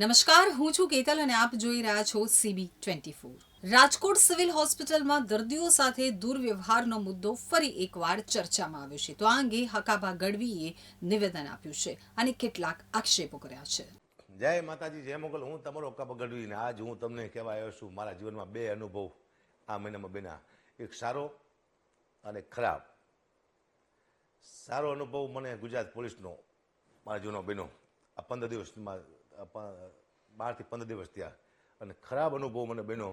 નમસ્કાર, હું છું કેતલ અને આપ જોઈ રહ્યા છો CB twenty four Rajkot civil હોસ્પિટલમાં દર્દીઓ સાથે દુર્વ્યવહારનો મુદ્દો ફરી એકવાર ચર્ચામાં આવ્યો છે. તો આ અંગે હકાભા ગઢવીએ નિવેદન આપ્યું છે અને કેટલાક આક્ષેપો કર્યા છે. જય માતાજી, જય મોગલ. હું તમારો હકાભા ગઢવીને આજ હું તમને કહેવા આવ્યો છું, મારા જીવનમાં બે અનુભવ આ મહિનામાં બેના એક સારો અને ખરાબ. સારો અનુભવ મને ગુજરાત પોલીસનો, મારા જીવનમાં બન્યો. આ પંદર દિવસમાં બારથી પંદર દિવસ થયા. અને ખરાબ અનુભવ મને બન્યો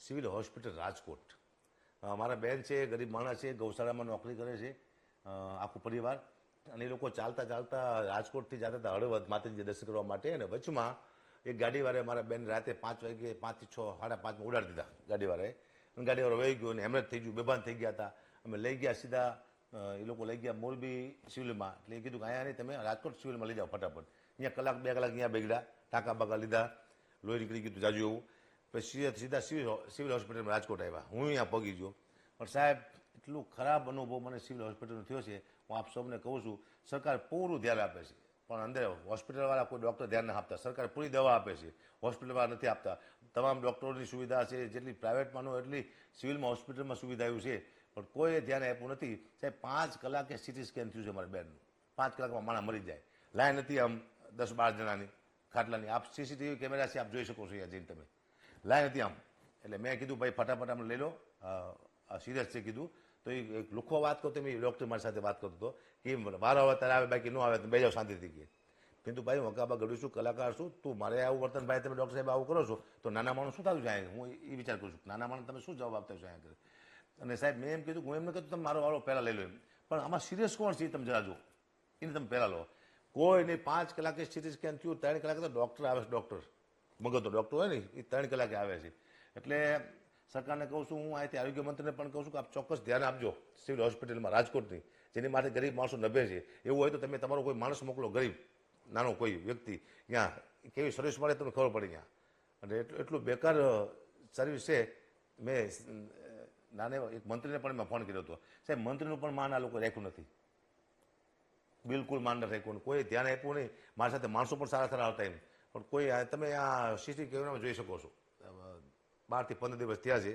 સિવિલ હોસ્પિટલ રાજકોટ. મારા બેન છે, ગરીબ માણસ છે, ગૌશાળામાં નોકરી કરે છે આખું પરિવાર. અને એ લોકો ચાલતા ચાલતા રાજકોટથી જતા હતા હળવદ માતાજી દર્શન કરવા માટે. અને વચમાં એક ગાડીવાળાએ મારા બેન રાતે પાંચ વાગે પાંચથી છ, સાડા પાંચમાં ઉડાડી દીધા ગાડીવાળાએ. અને ગાડીવાળો વહી ગયો અને હેમરેજ થઈ ગયું, બેભાન થઈ ગયા હતા. અમે લઈ ગયા સીધા એ લોકો લઈ ગયા મોરબી સિવિલમાં. એટલે એ કીધું કે અહીંયા નહીં, તમે રાજકોટ સિવિલમાં લઈ જાઓ ફટાફટ. અહીંયા કલાક બે કલાક અહીંયા બેગડા ટાંકા બાકા લીધા લોહી નીકળી ગયું જાજુ એવું પછી સીધા સિવિલ સિવિલ હોસ્પિટલમાં રાજકોટ આવ્યા હું અહીંયા પગી ગયો પણ સાહેબ એટલું ખરાબ અનુભવ મને સિવિલ હોસ્પિટલનો થયો છે હું આપ સૌને કહું છું સરકાર પૂરું ધ્યાન આપે છે પણ અંદર હોસ્પિટલવાળા કોઈ ડૉક્ટર ધ્યાન ના આપતા સરકાર પૂરી દવા આપે છે હોસ્પિટલવાળા નથી આપતા તમામ ડૉક્ટરોની સુવિધા છે જેટલી પ્રાઇવેટમાં નો એટલી સિવિલમાં હોસ્પિટલમાં સુવિધા આવ્યું છે પણ કોઈએ ધ્યાન આપ્યું નથી સાહેબ પાંચ કલાકે સિટી સ્કેન થયું છે મારા બેનનું પાંચ કલાકમાં માણસ મરી જાય લાઈન નથી આમ દસ બાર જણાની ખાટલાની. આપ સીસીટીવી કેમેરાથી આપ જોઈ શકો છો અહીંયા જઈને તમે. લાય હતી આમ. એટલે મેં કીધું, ભાઈ, ફટાફટ આમ લઈ લો. સિરિયસ છે કીધું. તો એ એક લુખો વાત કરતો મેં ડૉક્ટર મારી સાથે વાત કરતો હતો કે વારો આવે ત્યારે આવે, બાકી ન આવે, તો બે જાઓ શાંતિથી કે. કીધું, ભાઈ વકાબા ગડું છું, કલાકાર છું. તું મારે આવું વર્તન ભાઈ, તમે ડૉક્ટર સાહેબ આવું કરો છો, તો નાના માણસ શું થતું છે હું એ વિચાર કરું છું, નાના માણસ તમે શું જવાબ આપતા છો અહીંયા અને સાહેબ, મેં એમ કીધું, હું એમને કીધું તમે મારો વાળો પહેલાં લઈ લો એમ. પણ આમાં સિરિયસ કોણ છે એ તમે જરા જુઓ. એને તમે પહેલાં લો. કોઈ નહીં, પાંચ કલાકે સિટી સ્કેન થયું, ત્રણ કલાકે તો ડૉક્ટર આવે છે ડૉક્ટર મગજનો ડૉક્ટર હોય ને, એ ત્રણ કલાકે આવે છે. એટલે સરકારને કહું છું, હું અહીંથી આરોગ્ય મંત્રીને પણ કહું છું કે આપ ચોક્કસ ધ્યાન આપજો સિવિલ હોસ્પિટલમાં, રાજકોટની, જેની માટે ગરીબ માણસો નભે છે. એવું હોય તો તમે તમારો કોઈ માણસ મોકલો, ગરીબ, નાનો કોઈ વ્યક્તિ ત્યાં કેવી સર્વિસ મળે તમને ખબર પડે ત્યાં. અને એટલું એટલું બેકાર સર્વિસ છે. મેં નાને એક મંત્રીને પણ મેં ફોન કર્યો હતો. સાહેબ, મંત્રીનું પણ માન આ લોકો રાખ્યું નથી. બિલકુલ માન નથી રાખ્યું કોઈ ધ્યાન આપ્યું નહીં. મારી સાથે માણસો પણ સારા સારા આવતા એમ. પણ કોઈ તમે આ સીસી કેમેરામાં જોઈ શકો છો. બારથી પંદર દિવસ થયા છે.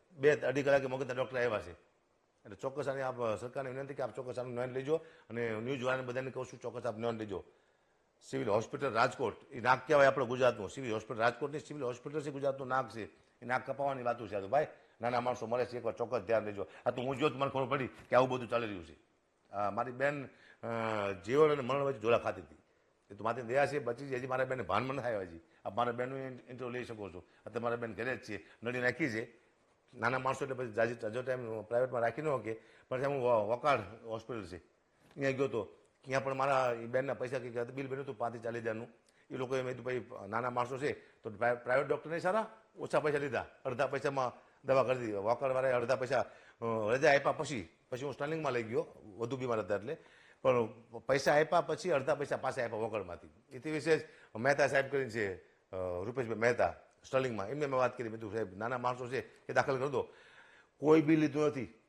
બે અઢી કલાકે મગજના ડૉક્ટર આવ્યા છે. એટલે ચોક્કસ આની આપ સરકારને વિનંતી કે આપ ચોક્કસ આનું નોંધ લેજો અને ન્યૂઝ વાળાને બધાને કહું છું, ચોક્કસ આપ નોંધ લેજો. સિવિલ હોસ્પિટલ રાજકોટ, એ નાક કહેવાય આપણે ગુજરાતનું. સિવિલ હોસ્પિટલ રાજકોટની સિવિલ હોસ્પિટલ છે, ગુજરાતનું નાક છે. એ નાક કપાવવાની વાતો છે. ભાઈ, નાના માણસો મળે છે, એકવાર ચોક્કસ ધ્યાન દેજો. આ તો હું જો મને ખબર પડી કે આવું બધું ચાલી રહ્યું છે. મારી બેન જીવન અને મરણ વચ્ચે ઝોલા ખાતી હતી. એ તો મારી દયા છે, બચી છે. હજી મારા બેન ભાનમાં નથી આવ્યા હજી. આપ મારા બેનનું ઇન્ટરવ્યુ લઈ શકો છો. અત્યારે મારા બેન ઘરે જ છે. નડી નાખી છે. નાના માણસો એટલે પછી જાજી હજુ ટાઈમ પ્રાઇવેટમાં રાખી ન શકે પણ હું વકાળ હોસ્પિટલ છે. ત્યાં ગયો તો ત્યાં પણ મારા બેનના પૈસા કંઈક હતા, બિલ બન્યું હતું પાંત્રીસ ચાલીસ હજારનું. એ લોકોએ મેં કીધું ભાઈ નાના માણસો છે તો પ્રાઇવેટ ડૉક્ટરને સારા ઓછા પૈસા લીધા. અડધા પૈસામાં દવા કરી દીધી. વોકરવાળાએ અડધા પૈસા રજા આપ્યા પછી પછી હું સ્ટાલિંગમાં લઈ ગયો વધુ બીમાર હતા એટલે. પણ પૈસા આપ્યા પછી અડધા પૈસા પાસે આપ્યા વોકરમાંથી એથી વિશેષ મહેતા સાહેબ કરીને છે રૂપેશભાઈ મહેતા. સ્ટર્લિંગમાં. એમને મેં વાત કરી, મેં સાહેબ, નાના માણસો છે એ દાખલ કરી. દો કોઈ બી લીધું નથી.